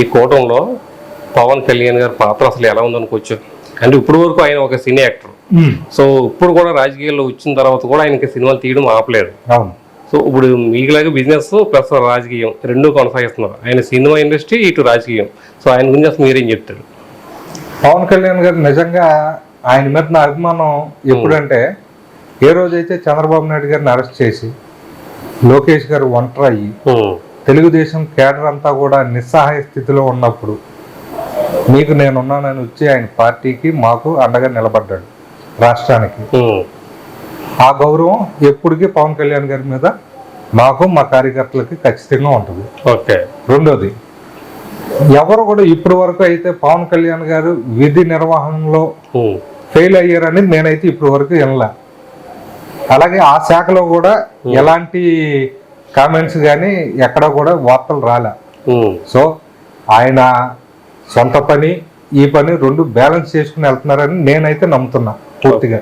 ఈ కూటంలో పవన్ కళ్యాణ్ గారి పాత్ర అసలు ఎలా ఉందనుకోవచ్చు అంటే ఇప్పుడు వరకు ఆయన ఒక సినీ యాక్టర్. సో ఇప్పుడు కూడా రాజకీయాల్లో వచ్చిన తర్వాత కూడా ఆయనకి సినిమాలు తీయడం ఆపలేడు అవును. సో ఇప్పుడు మీకులాగా బిజినెస్ ప్లస్ రాజకీయం రెండు కొనసాగిస్తున్నారు. ఆయన సినిమా ఇండస్ట్రీ ఇటు రాజకీయం. సో ఆయన గురించి అసలు మీరేం చెప్తారు? పవన్ కళ్యాణ్ గారు నిజంగా ఆయన మీద నా అభిమానం ఎప్పుడంటే ఏ రోజైతే చంద్రబాబు నాయుడు గారిని అరెస్ట్ చేసి లోకేష్ గారు ఒంటరి అయ్యి తెలుగుదేశం కేడర్ అంతా కూడా నిస్సహాయ స్థితిలో ఉన్నప్పుడు మీకు నేనున్నానని వచ్చి ఆయన పార్టీకి మాకు అండగా నిలబడ్డాడు రాష్ట్రానికి. ఆ గౌరవం ఎప్పటికీ పవన్ కళ్యాణ్ గారి మీద మాకు మా కార్యకర్తలకి ఖచ్చితంగా ఉంటుంది. ఓకే. రెండోది ఎవరు కూడా ఇప్పటి వరకు అయితే పవన్ కళ్యాణ్ గారు విధి నిర్వహణలో ఫెయిల్ అయ్యారని నేనైతే ఇప్పటి వరకు వినలే. అలాగే ఆ శాఖలో కూడా ఎలాంటి కామెంట్స్ కానీ ఎక్కడ కూడా వార్తలు రాలే. సో ఆయన సొంత పని ఈ పని రెండు బ్యాలెన్స్ చేసుకుని వెళ్తున్నారని నేనైతే నమ్ముతున్నా పూర్తిగా.